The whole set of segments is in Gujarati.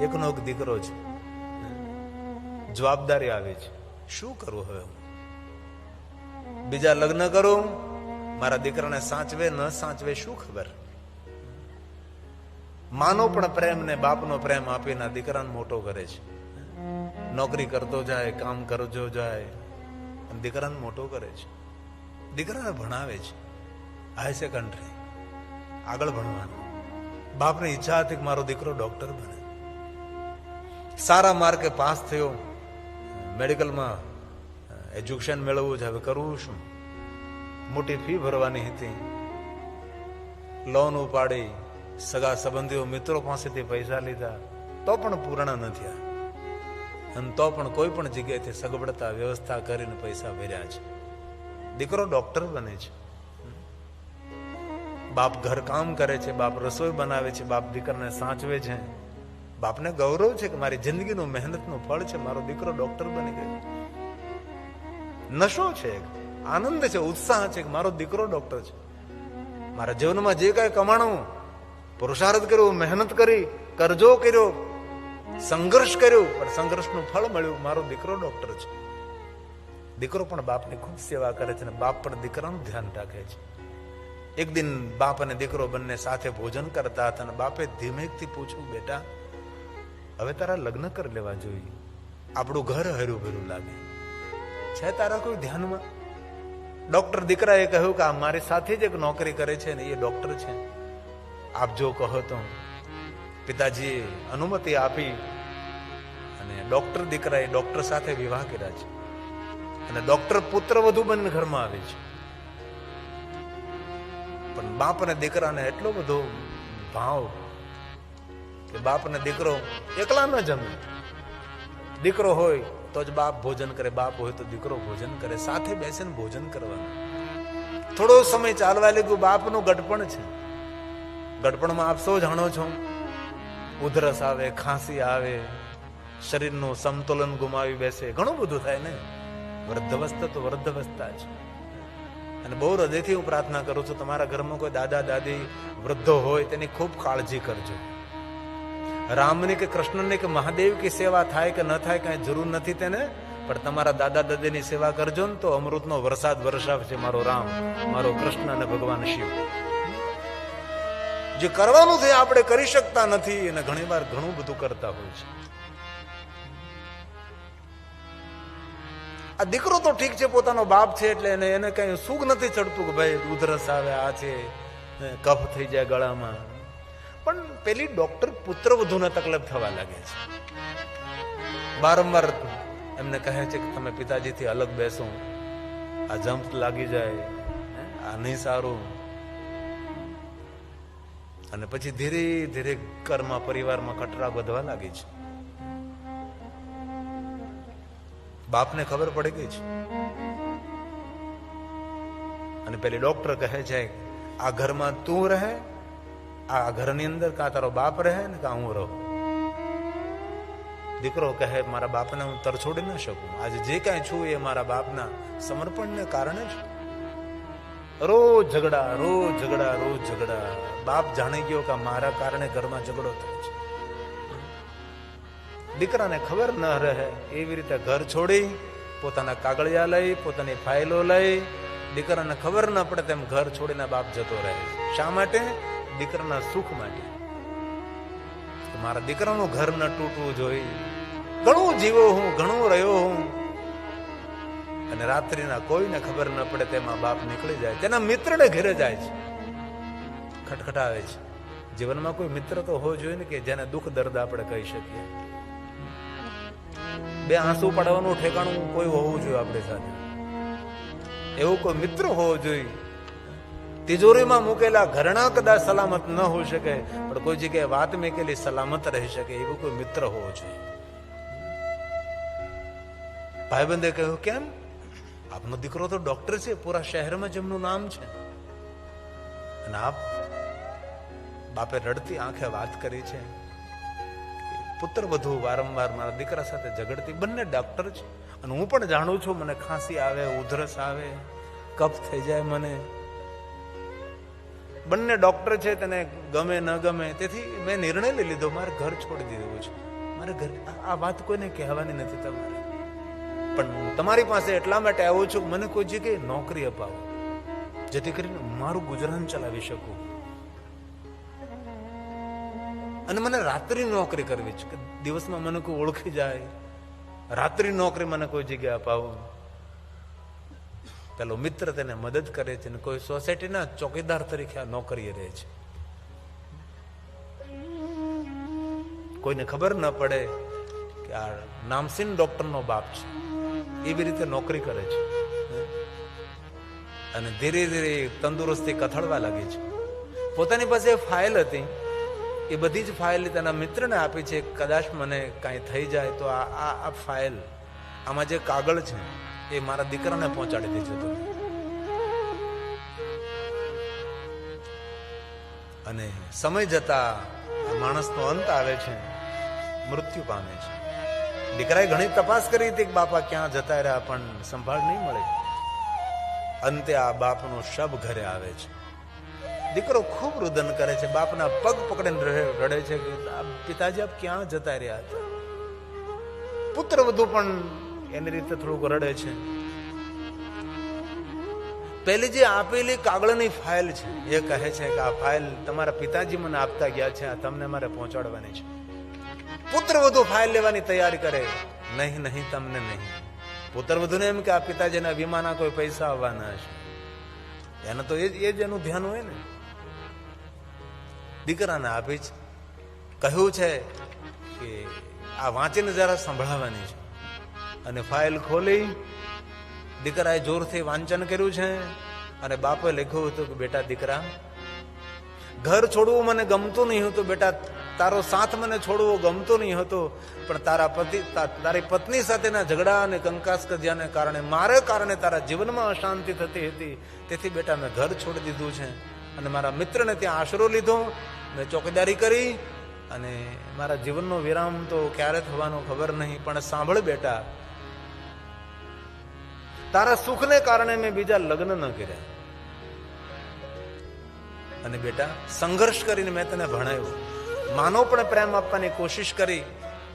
એકનો એક દીકરો છે. જવાબદારી આવે છે. શું કરું હવે હું? બીજા લગ્ન કરું? મારા દીકરાને સાચવે, ન સાચવે શું ખબર? માનો પણ પ્રેમ ને બાપનો પ્રેમ આપીને દીકરાને મોટો કરે છે. નોકરી કરતો જાય, કામ કરજો જાય અને દીકરાને મોટો કરે છે. દીકરાને ભણાવે છે. High secondary. આગળ ભણવાનું. બાપની ઈચ્છા હતી કે મારો દીકરો ડોક્ટર બને. સારા માર્કે પાસ થયો. મેડિકલમાં એજ્યુકેશન મેળવવું છે, હવે કરવું શું? મોટી ફી ભરવાની હતી. લોન ઉપાડી, સગા સંબંધીઓ મિત્રો પાસેથી પૈસા લીધા. તો પણ પૂર્ણ ન થયા. અને તો પણ કોઈ પણ જગ્યાએથી સગવડતા વ્યવસ્થા કરીને પૈસા ભર્યા છે. દીકરો ડોક્ટર બને છે. બાપ ઘર કામ કરે છે, બાપ રસોઈ બનાવે છે, બાપ દીકરાને સાચવે છે. બાપને ગૌરવ છે કે મારી જિંદગીનું મહેનતનું ફળ છે, મારો દીકરો ડોક્ટર બની ગયો. નશો છે આનંદ છે, ઉત્સાહ છે કે મારો દીકરો ડોક્ટર છે. મારા જીવનમાં જે કાંઈ કમાણું, પુરુષાર્થ કર્યો, મહેનત કરી, કરજો કર્યો, સંઘર્ષ કર્યો, પણ સંઘર્ષનું ફળ મળ્યું, મારો દીકરો ડોક્ટર છે. દીકરો પણ બાપની ખૂબ સેવા કરે છે અને બાપ પણ દીકરાનું ધ્યાન રાખે છે. એક દિન બાપ અને દીકરો બંને સાથે ભોજન કરતા હતા અને બાપે ધીમેકથી પૂછ્યું, બેટા હવે તારા લગ્ન કરી લેવા જોઈએ. આપણું ઘર હર્યું ભેરું લાગે. છે તારા કોઈ ધ્યાનમાં? ડોક્ટર દીકરાએ કહ્યું કે આ મારી સાથે જ એક નોકરી કરે છે ને એ ડોક્ટર છે. આપ જો કહો તો પિતાજીએ અનુમતિ આપી અને ડોક્ટર દીકરાએ ડોક્ટર સાથે વિવાહ કર્યા છે. અને ડોક્ટર પુત્ર વધુ બનીને ઘરમાં આવે છે. પણ બાપ અને દીકરાને એટલો બધો ભાવ કે બાપ ને દીકરો એકલા ન જમે. દીકરો હોય તો જ બાપ ભોજન કરે, બાપ હોય તો દીકરો ભોજન કરે, સાથે બેસીને ભોજન કરવાનું. થોડો સમય ચાલવા લાગ્યું, બાપનું ગડપણ છે. ગડપણમાં આપ સૌ જાણો છો? ઉધરસ આવે, ખાંસી આવે, શરીરનું સમતુલન ગુમાવી બેસે, ઘણું બધું થાય ને? વૃદ્ધવસ્થા તો વૃદ્ધવસ્થા છે અને બહુ હૃદયથી હું પ્રાર્થના કરું છું, તમારા ઘરમાં કોઈ દાદા, દાદી વૃદ્ધો હોય તેની ખૂબ કાળજી કરજો. રામની કે કૃષ્ણની કે મહાદેવ કે સેવા થાય કે ન થાય કઈ જરૂર નથી તેને. પણ તમારા દાદા દાદીની સેવા કરજો ને તો અમૃતનો વરસાદ વરસાવશે મારો રામ, મારો કૃષ્ણ અને ભગવાન શિવ. જે કરવાનું છે આપણે કરી શકતા નથી અને ઘણી વાર ઘણું બધું કરતા હોય છે. આ દીકરો તો ઠીક છે, પોતાનો બાપ છે એટલે એને એને કઈ સુખ નથી ચડતું કે ભાઈ ઉધરસ આવે, આ છે, કફ થઈ જાય ગળામાં. પણ પેલી ડોક્ટર પુત્ર વધુને તકલીફ થવા લાગે છે. વારંવાર એમને કહે છે કે તમે પિતાજીથી અલગ બેસો. આ જમ્પ લાગી જાય. આ નહીં સારું. અને પછી ધીરે ધીરે ઘરમાં પરિવારમાં કટરા વધવા લાગી છે. બાપને ખબર પડી ગઈ છે. અને પેલી ડોક્ટર કહે છે, આ ઘરમાં તું રહે આ ઘરની અંદર કાં તારો બાપ રહે ને કાં હું રહું? દીકરો કહે, મારા બાપને હું તરછોડી ન શકું. આજે જે કાંઈ છું એ મારા બાપના સમર્પણને કારણે જ રોજ ઝઘડા રોજ ઝઘડા રોજ ઝઘડા. બાપ જાણી ગયો કે મારા કારણે ઘરમાં ઝઘડો થાય છે. દીકરાને ખબર ન રહે એવી રીતે ઘર છોડી, પોતાના કાગળિયા લઈ, પોતાની ફાઇલો લઈ. દીકરાને ખબર ન પડે તેમ ઘર છોડીને બાપ જતો રહે શા માટે? દીકરાના સુખ માટે. મારા દીકરાનું ઘર ન તૂટવું જોઈએ. ઘણું જીવો હું, ઘણું રહ્યો હું. અને રાત્રિના કોઈને ખબર ન પડે તેમાં બાપ નીકળી જાય. તેના મિત્રને ઘેરે જાય છે. ખટખટાવે છે. જીવનમાં કોઈ મિત્ર તો હોવો જોઈએ ને કે જેને દુઃખ, દર્દ આપણે કહી શકીએ. બે આંસુ પાડવાનું ઠેકાણું કોઈ હોવું જોઈએ આપણી સાથે. એવું કોઈ મિત્ર હોવો જોઈએ તિજોરીમાં મૂકેલા ઘરણા કદાચ સલામત ન હોઈ શકે, પણ કોઈ જગ્યાએ વાત મૂકેલી સલામત રહી શકે, એવો કોઈ મિત્ર હોવો જોઈએ. ભાઈબંધે કહ્યું, કેમ? આપનો દીકરો તો ડોક્ટર છે, પૂરા શહેરમાં જેમનું નામ છે. અને આપ બાપે રડતી આંખે વાત કરી છે પુત્ર વધુ વારંવાર મારા દીકરા સાથે ઝઘડતી બંને ડોક્ટર છે. અને હું પણ જાણું છું, મને ખાંસી આવે, ઉધરસ આવે, કફ થઈ જાય મને. બંને ડોક્ટર છે તેને ગમે ન ગમે, તેથી મેં નિર્ણય લઈ લીધો, મારે ઘર છોડી દીધું છે. મારે ઘર, આ- વાત કોઈને કહેવાની નથી તમારે. પણ હું તમારી પાસે એટલા માટે આવ્યો છું, મને કોઈ જગ્યાએ નોકરી અપાવો, જેથી કરીને મારું ગુજરાન ચલાવી શકું. અને મને રાત્રિ નોકરી કરવી છે, કે દિવસમાં મને કોઈ ઓળખી જાય. રાત્રિ નોકરી મને કોઈ જગ્યાએ અપાવો. પેલો મિત્ર તેને મદદ કરે છે અને કોઈ સોસાયટીના ચોકીદાર તરીકે આ નોકરીએ રહે છે. કોઈને ખબર ન પડે કે આ નામસીન ડોક્ટરનો બાપ છે. એવી રીતે નોકરી કરે છે. અને ધીરે ધીરે તંદુરસ્તી કથળવા લાગી છે. પોતાની પાસે ફાઇલ હતી. એ બધી જ ફાઇલ તેના મિત્રને આપી છે. કદાચ મને કાંઈ થઈ જાય તો આ આ ફાઇલ, આમાં જે કાગળ છે એ મારા દીકરાને પહોંચાડી દીધું હતું અને સમય જતા માણસનો અંત આવે છે, મૃત્યુ પામે છે. દીકરાએ ઘણી તપાસ કરી હતી કે બાપા ક્યાં જતા રહ્યા, પણ સંભાળ નહીં મળે. અંતે આ બાપનો શબ ઘરે આવે છે. દીકરો ખૂબ રુદન કરે છે, બાપના પગ પકડીને રડે છે કે પિતાજી આપ ક્યાં જતા રહ્યા હતા? પુત્ર વધુ પણ એની રીતે થોડુંક રડે છે. પેલી જે આપેલી કાગળની ફાઇલ છે, એ કહે છે કે આ ફાઇલ તમારા પિતાજી મને આપતા ગયા છે, આ તમને મારે પહોંચાડવાની છે. પુત્ર વધુ ફાઇલ લેવાની તૈયારી કરે, નહીં નહીં, તમને નહીં. પુત્ર વધુને એમ કે આ પિતાજીના વીમાના કોઈ પૈસા આવવાના હશે એને તો એ જ એ જ એનું ધ્યાન હોય ને. દીકરાને આપી છે કહ્યું છે કે આ વાંચીને જરા સંભળાવવાની છે. અને ફાઇલ ખોલી. દીકરાએ જોરથી વાંચન કર્યું છે અને બાપે લખ્યું હતું કે, બેટા, દીકરા, ઘર છોડવું મને ગમતું નહીં હતું, બેટા, તારો સાથ મને છોડવો ગમતો નહીં હતો, પણ તારા પતિ તારી પત્ની સાથેના ઝઘડા અને કંકાસ કજિયાને કારણે મારે કારણે તારા જીવનમાં અશાંતિ થતી હતી. તેથી, બેટા, મેં ઘર છોડી દીધું છે અને મારા મિત્રને ત્યાં આશરો લીધો. મેં ચોકીદારી કરી અને મારા જીવનનો વિરામ તો ક્યારે થવાનો ખબર નહીં, પણ સાંભળ બેટા તારા સુખને કારણે મેં બીજા લગ્ન ન કર્યા. અને બેટા, સંઘર્ષ કરીને મેં તને ભણાવ્યો. માનો પણ પ્રેમ આપવાની કોશિશ કરી,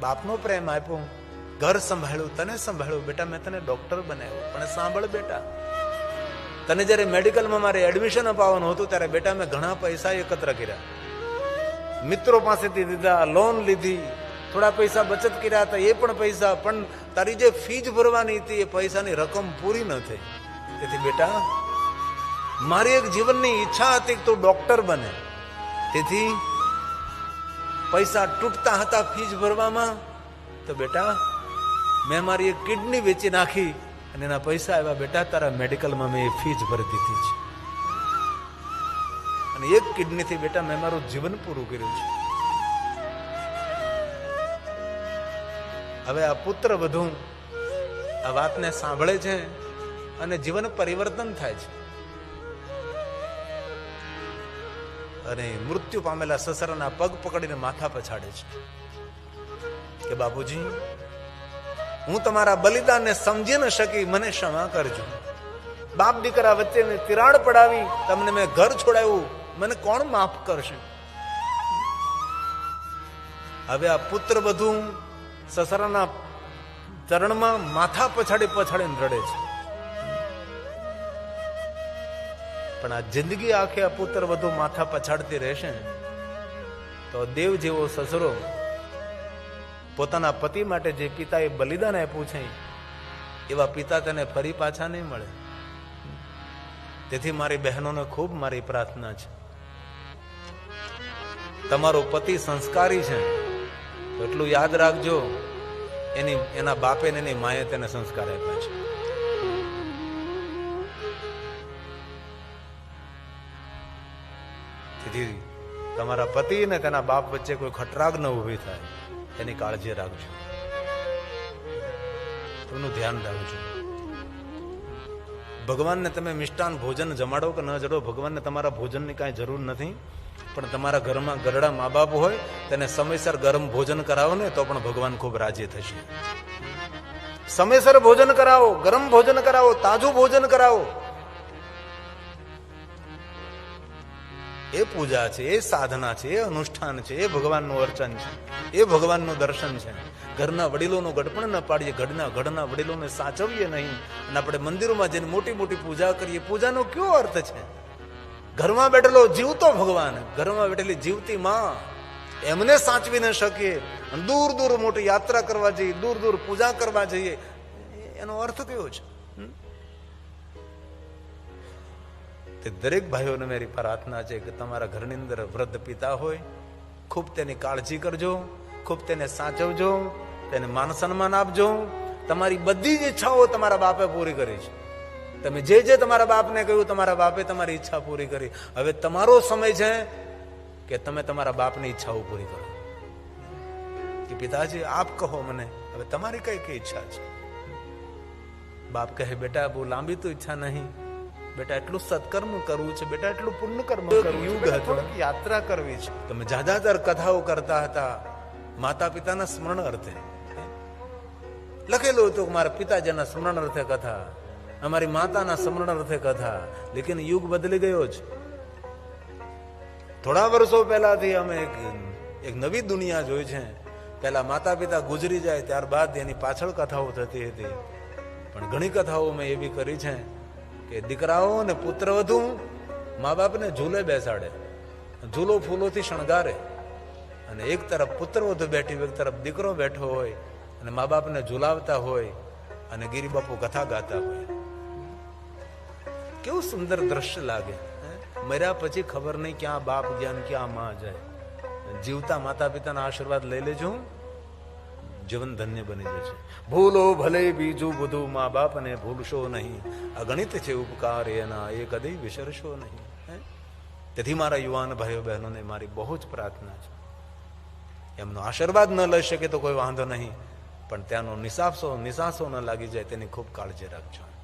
બાપનો પ્રેમ આપ્યો. ઘર સંભાળ્યું, તને સંભાળ્યું. બેટા, મેં તને ડોક્ટર બનાવ્યો. પણ સાંભળ બેટા, તને જ્યારે મેડિકલમાં મારે એડમિશન અપાવવાનું હતું, ત્યારે બેટા, મેં ઘણા પૈસા એકત્ર કર્યા. મિત્રો પાસેથી દીધા લોન લીધી થોડા પૈસા બચત કર્યા હતા એ પણ પૈસા, પણ તારી જે ફીજ ભરવાની હતી એ પૈસાની રકમ પૂરી ન થઈ. તેથી બેટા, મારી એક જીવનની ઈચ્છા હતી કે તું ડોક્ટર બને. તેથી પૈસા તૂટતા હતા ફીજ ભરવામાં. તો બેટા, મેં મારી એક કિડની વેચી નાખી અને એના પૈસા આવ્યા. બેટા, તારા મેડિકલમાં મેં એ ફીજ ભરી દીધી છે. અને એક કિડનીથી બેટા, મેં મારું જીવન પૂરું કર્યું છે. હવે આ પુત્ર વધુ આ વાતને સાંભળે છે અને જીવન પરિવર્તન થાય છે. અને મૃત્યુ પામેલા સસરાના પગ પકડીને માથા પછાડે છે. કે બાપુજી, હું તમારા બલિદાનને સમજી ન શકી, મને ક્ષમા કરજો. બાપ દીકરા વચ્ચે તિરાડ પડાવી તમને મેં ઘર છોડાવ્યું, મને કોણ માફ કરશે? હવે આ પુત્ર બધું સસરાના ચરણમાં માથા પછાડી પછાડીને રડે છે. પણ આ જિંદગી આખે આ પુત્ર વધુ માથા પછાડતી રહેશે તો દેવ જેવો સસરો પોતાના પતિ માટે જે પિતાએ બલિદાન આપ્યું છે, એવા પિતા તેને ફરી પાછા નહીં મળે. તેથી મારી બહેનોને ખૂબ મારી પ્રાર્થના છે. તમારો પતિ સંસ્કારી છે. એટલું યાદ રાખજો, એની, એના બાપે ને એની માએ તેને સંસ્કાર આપ્યા છે. તમારા પતિ ને તેના બાપ વચ્ચે કોઈ ખટરાગ ન ઊભી થાય, એની કાળજી રાખજો. એનું ધ્યાન રાખજો. ભગવાનને તમે મિષ્ટાન ભોજન જમાડો કે ન જડો ભગવાનને તમારા ભોજનની કાંઈ જરૂર નથી. પણ તમારા ઘરમાં ગરડા મા બાપ હોય, તેને સમયસર ગરમ ભોજન કરાવો ને, તો પણ ભગવાન ખૂબ રાજી થશે. સમયસર ભોજન કરાવો, ગરમ ભોજન કરાવો, તાજું ભોજન કરાવો. એ પૂજા છે, એ સાધના છે, એ અનુષ્ઠાન છે, એ ભગવાનનું અર્ચન છે, એ ભગવાનનું દર્શન છે. ઘરના વડીલોનું ગઢપણ ન પાડીએ, ઘરના ઘરના વડીલોને સાચવીએ નહીં. અને આપણે મંદિરોમાં જઈને મોટી મોટી પૂજા કરીએ. પૂજાનો કયો અર્થ છે? ઘરમાં બેઠેલો જીવતો ભગવાન, ઘરમાં બેઠેલી જીવતી માં એમને સાચવી ન શકીએ. દૂર દૂર મોટી યાત્રા કરવા જઈએ, દૂર દૂર પૂજા કરવા જઈએ. એનો અર્થ કયો છે? તે દરેક ભાઈઓને મારી પ્રાર્થના છે કે તમારા ઘરની અંદર વૃદ્ધ પિતા હોય, ખૂબ તેની કાળજી કરજો, ખૂબ તેને સાચવજો, તેને માન સન્માન આપજો. તમારી બધી જ ઈચ્છાઓ તમારા બાપે પૂરી કરી છે. તમે જે જે તમારા બાપને કહ્યું તમારા બાપે તમારી ઈચ્છા પૂરી કરી. હવે તમારો સમય છે કે તમે તમારા બાપની ઈચ્છાઓ પૂરી કરો. કે પિતાજી આપ કહો મને હવે તમારી કઈ કઈ ઈચ્છા છે? બાપ કહે બેટા બહુ લાંબી તો ઈચ્છા નહીં. બેટા એટલું સત્કર્મ કરવું છે બેટા એટલું પુણ્ય કર્મ કરવું યુગ હતો યાત્રા કરવી છે. તમે જાજાતર કથાઓ કરતા હતા માતા પિતાના સ્મરણ અર્થે. લખેલું હતું કે મારા પિતાજીના સ્મરણ અર્થે કથા. અમારી માતાના સ્મરણ અર્થે કથા. લેકિન યુગ બદલી ગયો છે થોડા વર્ષો પહેલાથી અમે એક એક નવી દુનિયા જોઈ છે. પહેલા માતા પિતા ગુજરી જાય, ત્યારબાદ એની પાછળ કથાઓ થતી હતી. પણ ઘણી કથાઓ મેં એવી કરી છે કે દીકરાઓ અને પુત્રવધુ મા બાપને ઝૂલે બેસાડે. ઝૂલો ફૂલોથી શણગારે. અને એક તરફ પુત્રવધુ બેઠી હોય, એક તરફ દીકરો બેઠો હોય, અને મા બાપને ઝુલાવતા હોય, અને ગિરિબાપુ કથા ગાતા હોય. કેવું સુંદર દ્રશ્ય લાગે? મર્યા પછી ખબર નહીં ક્યાં બાપ જ્ઞાન, ક્યાં માં જાય. જીવતા માતા પિતાના આશીર્વાદ લઈ લેજો. જીવન ધન્ય બની જશે ભૂલો ભલે બીજું બધું મા બાપને ભૂલશો નહીં. અગણિત છે ઉપકાર એના, એ કદી વિસરશો નહીં? તેથી મારા યુવાન ભાઈઓ, બહેનોને મારી બહુ જ પ્રાર્થના છે. એમનો આશીર્વાદ ન લઈ શકે તો કોઈ વાંધો નહીં. પણ ત્યાંનો નિસાફસો, નિસાસો ન લાગી જાય તેની ખૂબ કાળજી રાખજો.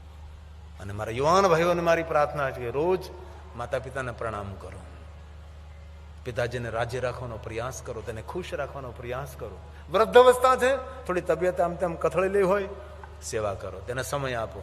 અને મારા યુવાન ભાઈઓને મારી પ્રાર્થના છે કે રોજ માતા પિતાને પ્રણામ કરો. પિતાજીને રાજ્ય રાખવાનો પ્રયાસ કરો, તેને ખુશ રાખવાનો પ્રયાસ કરો. વૃદ્ધ અવસ્થા છે, થોડી તબિયત આમ તેમ કથળેલી હોય, સેવા કરો, તેને સમય આપો.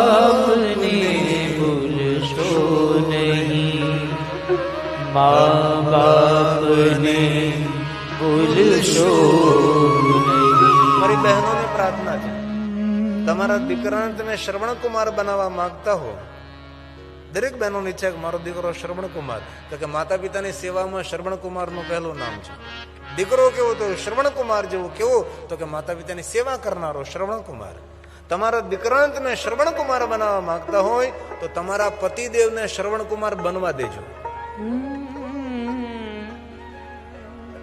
મા બાપને ભૂલશો મારી બહેનોને પ્રાર્થના છે. તમારા દીકરાને તમે શ્રવણ કુમાર બનાવવા માંગતા હો. દરેક બહેનોની ઈચ્છા કે મારો દીકરો શ્રવણ કુમાર. તો કે માતા પિતાની સેવામાં શ્રવણ કુમારનું પહેલું નામ છે. દીકરો કેવો તો શ્રવણ કુમાર જેવો કેવો તો કે માતા પિતાની સેવા કરનારો શ્રવણ કુમાર. તમારા દીકરાને તમે શ્રવણ કુમાર બનાવવા માંગતા હોય તો તમારા પતિદેવને શ્રવણ કુમાર બનવા દેજો.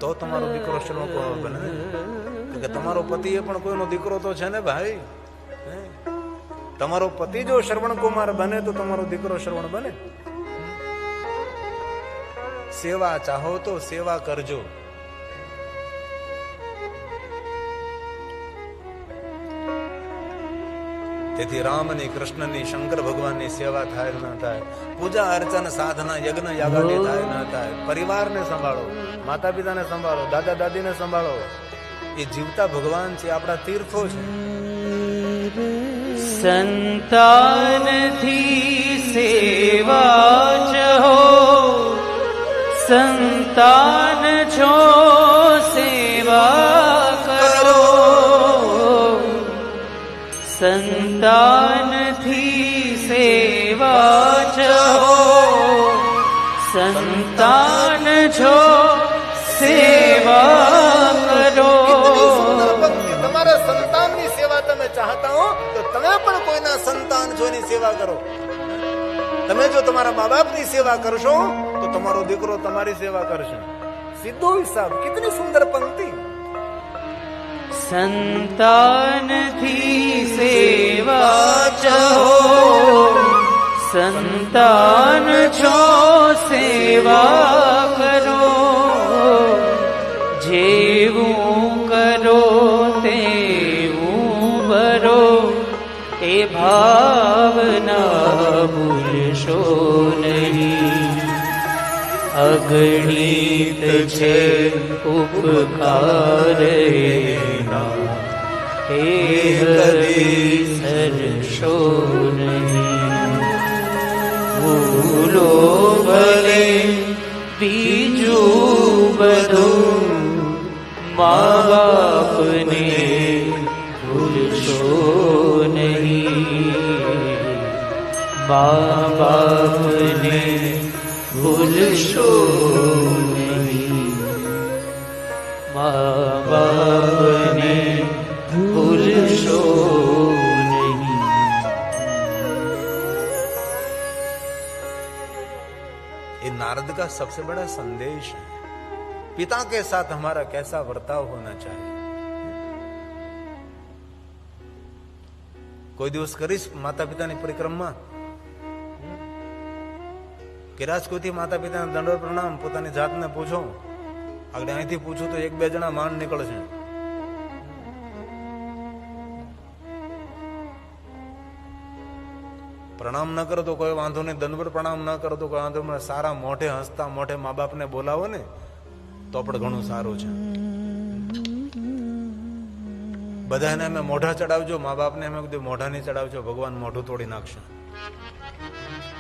તો તમારો દીકરો કુમાર બને. કે તમારો પતિ એ પણ કોઈનો દીકરો તો છે ને ભાઈ? તમારો પતિ જો શ્રવણ કુમાર બને તો તમારો દીકરો શ્રવણ બને. સેવા ચાહો તો સેવા કરજો. તેથી રામની કૃષ્ણની શંકર ભગવાનની સેવા થાય ન થાય. પૂજા અર્ચન સાધના યજ્ઞ યાગાદી થાય ન થાય. પરિવારને સંભાળો માતા પિતાને સંભાળો દાદા દાદીને સંભાળો. એ જીવતા ભગવાન છે આપણા તીર્થો છે. સંતાનથી સેવા ચહો સંતાન છો સેવા સંતાનથી સેવા છો સંતાન છો સેવા કરો. તમારા સંતાનની સેવા તમે ચાહતા હો, તો તમે પણ કોઈના સંતાન છો સેવા કરો. તમે જો તમારા મા બાપની સેવા કરશો, તો તમારો દીકરો તમારી સેવા કરશે. સીધો હિસાબ, કેટલી સુંદર પંક્તિ. સંતાનથી સેવા ચહો. સંતાન છો સેવા કરો. જેવું કરો તેવું ભરો. એ ભાવના ભૂલશો अगणित छे उपकारेना हे हरि सरशो भूलो भले भरे पिजो भो बा बापने भूलो ने भूल भूल ये नारद का सबसे बड़ा संदेश है, पिता के साथ हमारा कैसा वर्ताव होना चाहिए? कोई दिवस करीस माता पिता ने परिक्रमा કે રાજકોટથી માતા પિતાને દંડોત પ્રણામ પોતાની જાતને પૂછો. આગળ અહીંથી પૂછું તો એક બે જણા માન નીકળશે. પ્રણામ ન કરો તો કોઈ વાંધો નહીં. દંડવત પ્રણામ ન કરો તો કોઈ વાંધો મને સારા મોઢે હસતા મોઢે મા બાપને બોલાવો ને, તો પણ ઘણું સારું છે. બધાને અમે મોઢા ચડાવજો મા બાપને અમે કીધું મોઢા નહીં ચડાવજો. ભગવાન મોઢું તોડી નાખશે.